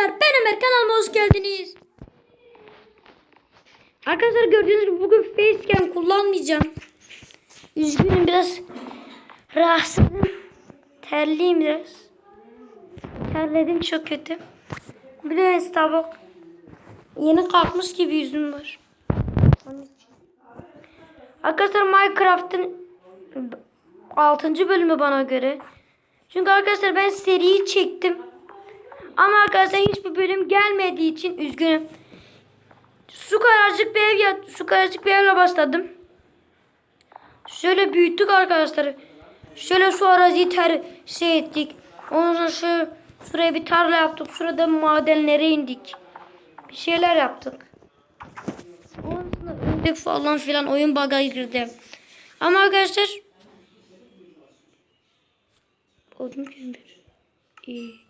arkadaşlar ben Ömer kanalıma hoş geldiniz. Arkadaşlar gördüğünüz gibi bugün facecam kullanmayacağım. Üzgünüm biraz rahatsızım. Terliyim biraz. Terledim çok kötü. De Starbucks. Yeni kalkmış gibi yüzüm var. Arkadaşlar Minecraft'ın 6. bölümü bana göre. Çünkü arkadaşlar ben seriyi çektim. Ama arkadaşlar hiçbir bölüm gelmediği için üzgünüm. Su kadarcık bir ev su kadarcık bir evle başladım. Şöyle büyüttük arkadaşlar. Şöyle şu araziyi ter şey ettik. Ondan sonra şu şuraya bir tarla yaptık. Şurada madenlere indik. Bir şeyler yaptık. Ondan sonra falan filan oyun bug'a girdi. Ama arkadaşlar Odun kömür. İyi.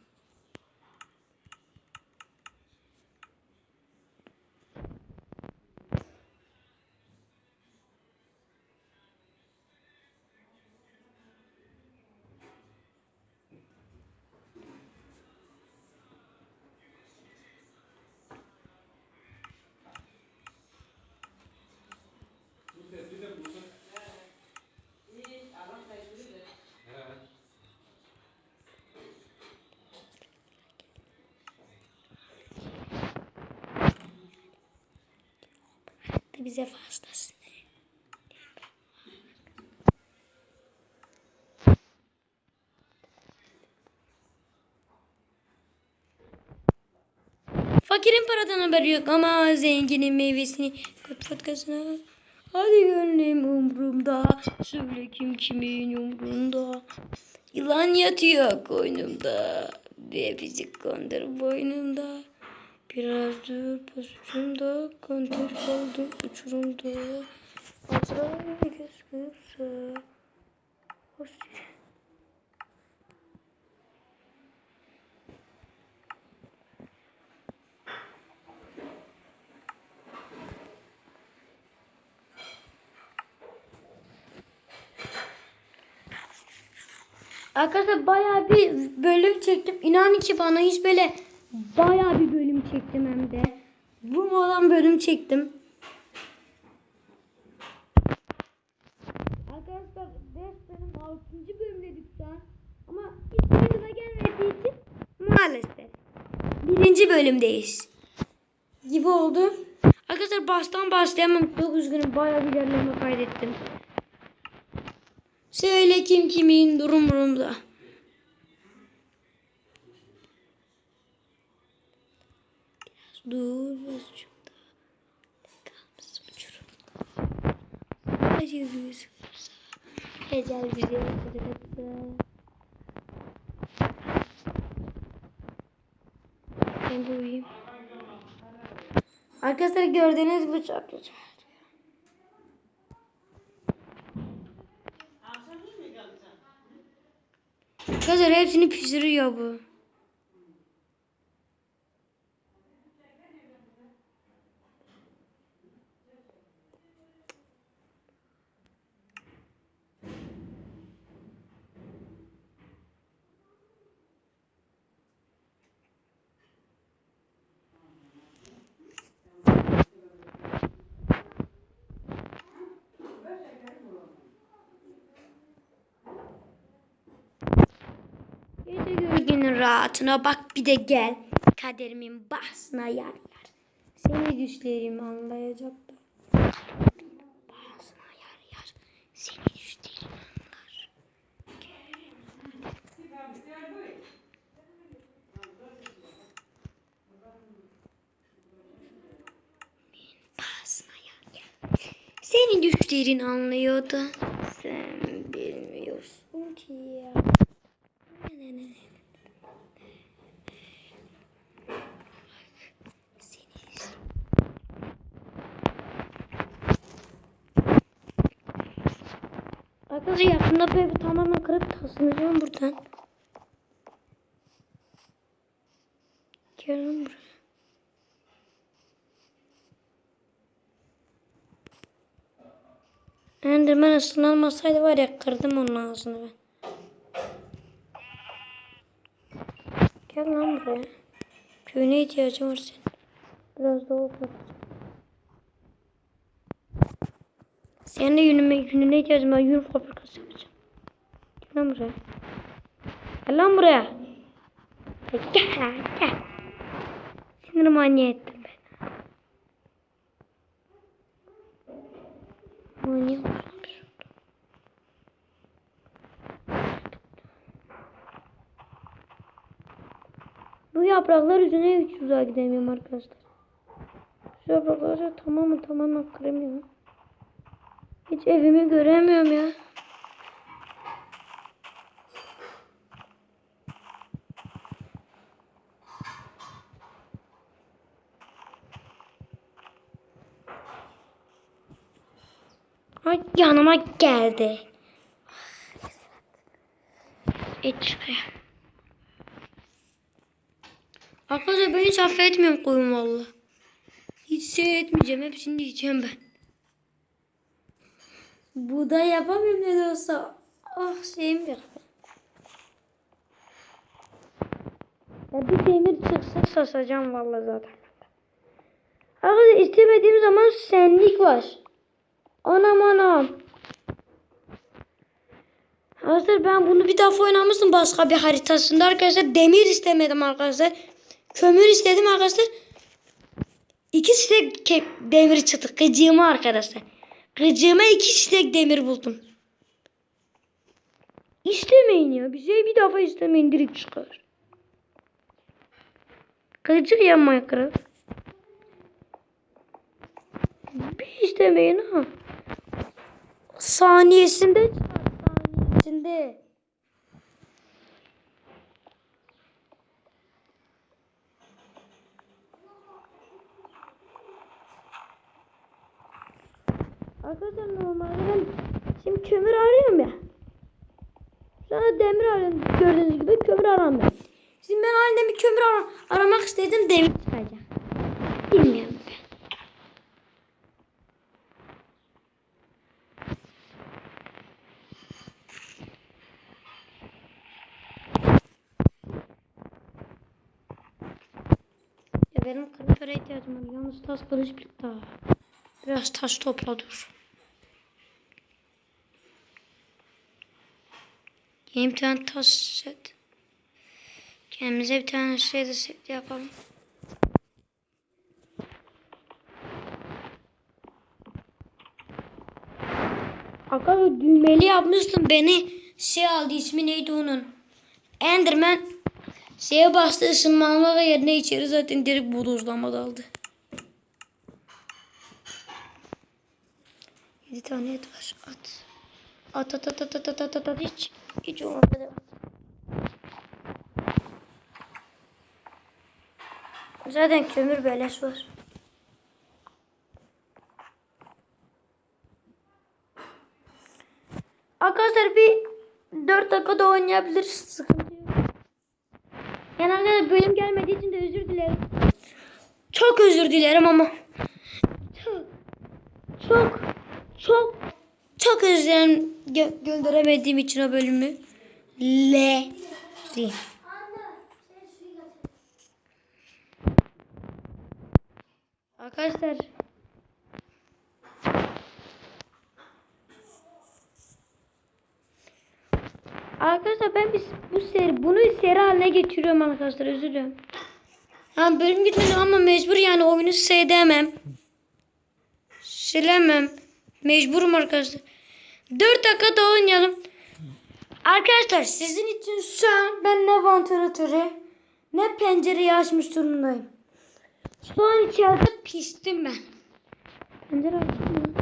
Bize fazlası. Fakirin paradan haberi yok ama zenginin meyvesini kot fatkasına. Hadi gönlüm umrumda. Söyle kim kimin umrunda. Yılan yatıyor koynumda. Ve fizik kondur boynumda. Biraz dur pasucumda. Kontur kaldım uçurumda. Azrail göz kırpsa. Hoş Arkadaşlar bayağı bir bölüm çektim. İnanın ki bana hiç böyle bayağı bir bölüm çektim hem de. Bu olan bölüm çektim. Arkadaşlar 5 benim 6. bölümdedik şu an. Ama hiç bölüme gelmediği için maalesef. Birinci bölümdeyiz. Gibi oldu. Arkadaşlar baştan başlayamam. Çok üzgünüm. Bayağı bir ilerleme kaydettim. Söyle kim kimin durumumda. Biraz dur başımda. Kalmış uçurumda. Acı yüz kırsa. Ecel bizi kırsa. Ben de uyuyayım. Arkadaşlar gördüğünüz gibi çok güzel. Arkadaşlar hepsini pişiriyor bu. Rahatına bak bir de gel. Kaderimin bahsına yar yar. Seni düşlerim anlayacak da. Bahsına yar yar. Seni düşlerim anlar. Bahsına yar yar. Seni düşlerin anlıyordu. Sen bilmiyorsun ki ya. Ne ne ne. Seni Arkadaşlar yakında böyle tamamen kırıp taslayacağım buradan. Gel lan buraya. Enderman ısınılmasaydı var ya kırdım onun ağzını ben. Gel lan buraya. Köyüne ihtiyacım var senin. Biraz daha ok de yünüme, yününe ihtiyacım var. Yün fabrikası yapacağım. Gel lan buraya. Gel lan buraya. Gel gel. Sinir manyağı ettin beni. Manyak. Bu yapraklar yüzüne hiç uzağa gidemiyorum arkadaşlar. Şu yaprakları tamamen tamamen kıramıyorum. Hiç evimi göremiyorum ya. Ay yanıma geldi. Et şuraya. Arkadaşlar ben hiç affetmiyorum koyun valla. Hiç etmeyeceğim. Hepsini yiyeceğim ben. Buğday yapamıyorum ne de olsa. Ah şeyim yok. Ya bir demir çıksa sasacağım valla zaten. Arkadaşlar istemediğim zaman senlik var. Anam anam. Arkadaşlar ben bunu bir defa oynamıştım başka bir haritasında arkadaşlar. Demir istemedim arkadaşlar. Kömür istedim arkadaşlar. İki stek ke- demir çıktı. Gıcığıma arkadaşlar. Gıcığıma iki stek demir buldum. İstemeyin ya. Bize bir defa istemeyin direkt çıkar. Gıcık ya Minecraft. Bir istemeyin ha. Saniyesinde çıkar. Saniyesinde. Arkadaşlar normalde ben şimdi kömür arıyorum ya. Sonra demir arıyorum gördüğünüz gibi kömür aramıyorum. Şimdi ben halinde bir kömür ara- aramak istedim demir çıkacak. Bilmiyorum. Ya benim kılıflara ihtiyacım var. Yalnız taş kılıç bitti daha. Biraz taş topla dur. Yeni bir tane taş set. Kendimize bir tane şey de set yapalım. Arkadaşlar düğmeli yapmıştım beni şey aldı ismi neydi onun? Enderman şeye bastı ısınmanlığa yerine içeri zaten direkt bodozlama daldı. 7 tane et var at. At at at at at at at at, at hiç hiç olmadı. Zaten kömür beleş var. Arkadaşlar bir 4 dakikada oynayabiliriz. Sıkıntı yok. Arkadaşlar bölüm gelmediği için de özür dilerim. Çok özür dilerim ama. Çok. Çok. Çok. Çok özür dilerim gö- gönderemediğim için o bölümü. Le. Ri. Arkadaşlar. Arkadaşlar ben bir, bu seri bunu seri haline getiriyorum arkadaşlar özür dilerim. Yani bölüm gitmedi ama mecbur yani oyunu sevdemem. Silemem. Mecburum arkadaşlar. 4 dakika daha oynayalım. Arkadaşlar sizin için şu an ben ne vantilatörü ne pencereyi açmış durumdayım. Şu an içeride pistim ben. Pencere açtım mı?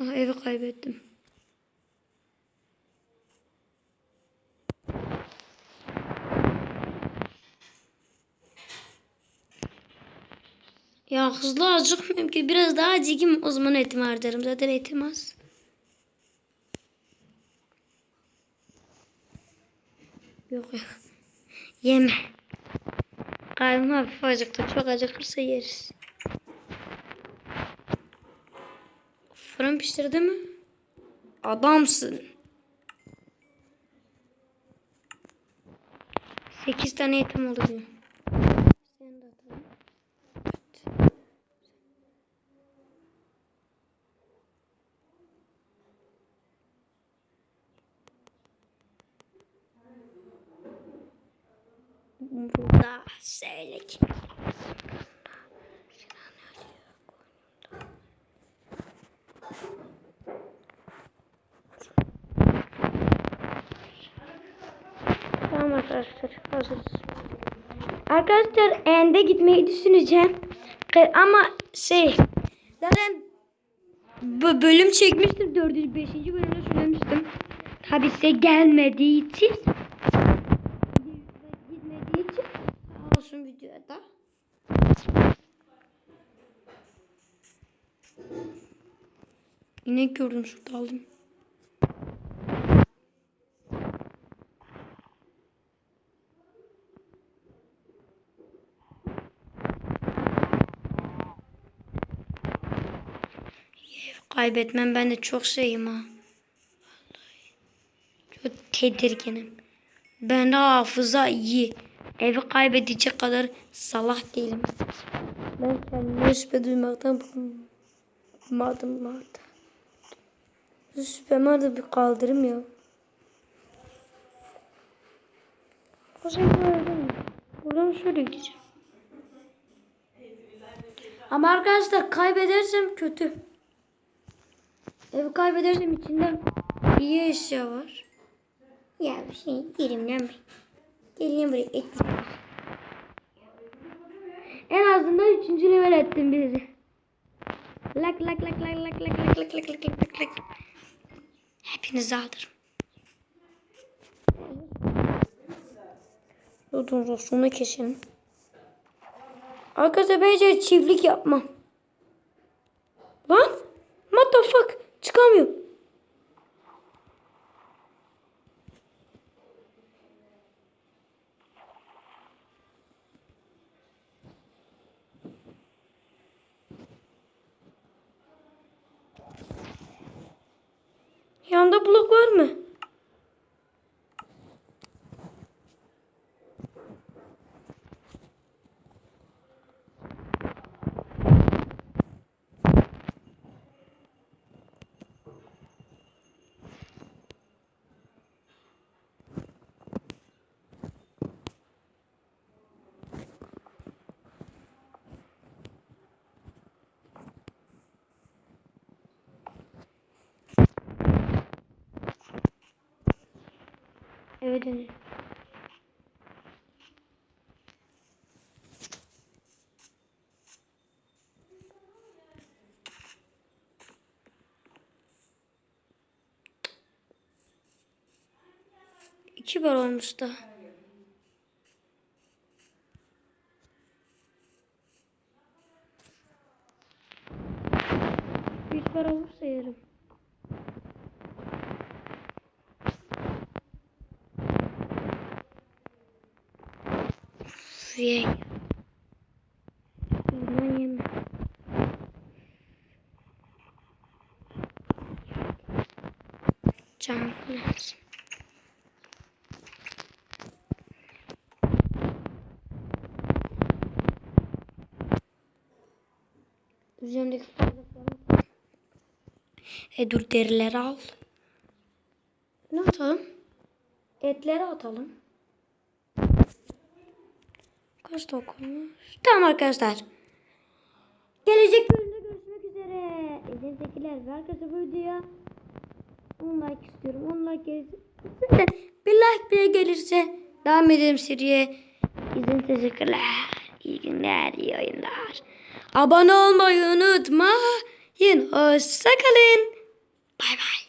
Aha evi kaybettim. Ya hızlı acıkmıyorum ki. Biraz daha acıkayım o zaman etim harcarım. Zaten etim az. Yok yok. Yeme. Karnım hafif acıktı. Çok acıkırsa yeriz. Fırın pişirdi mi? Adamsın. 8 tane etim oldu diyor. Burada söyle ki. Tamam arkadaşlar hazırız. Arkadaşlar ende gitmeyi düşüneceğim. Ama şey zaten bölüm çekmiştim. 4. 5. bölümde söylemiştim. Tabi size gelmediği için İnek gördüm şurada aldım. Kaybetmem ben de çok şeyim ha. Çok tedirginim. Ben de hafıza iyi. Evi kaybedecek kadar salah değilim. Ben kendimi şüphe duymaktan bulmadım vardı. Bu süpermarda bir kaldırım ya. O zaman öldüm. Buradan şöyle gideceğim. Ama arkadaşlar kaybedersem kötü. Evi kaybedersem içinden iyi eşya var. Ya bir şey yerimden 50 buraya ettim. En azından 3. level ettim bizi. Lak lak lak lak lak lak lak lak lak lak lak lak. Hepinizi alırım. Durdun rostunu kesin. Arkadaşlar ben hiç çiftlik yapmam. Lan? What the fuck? Çıkamıyorum. Var mı? Eve. İki bar olmuş da. Üç bar olursa Aman yeme. Can kullanırsın. Üzerimdeki fazlaları E dur derileri al. Ne atalım? Etleri atalım. Kaç olmuş? Tamam arkadaşlar. Gelecek bölümde görüşmek üzere. İzleyiciler ve arkadaşlar bu videoya 10 like istiyorum. 10 like gelirse bir like bile gelirse devam edelim seriye. İzin teşekkürler. İyi günler, iyi oyunlar. Abone olmayı unutmayın. Hoşçakalın. Bay bay.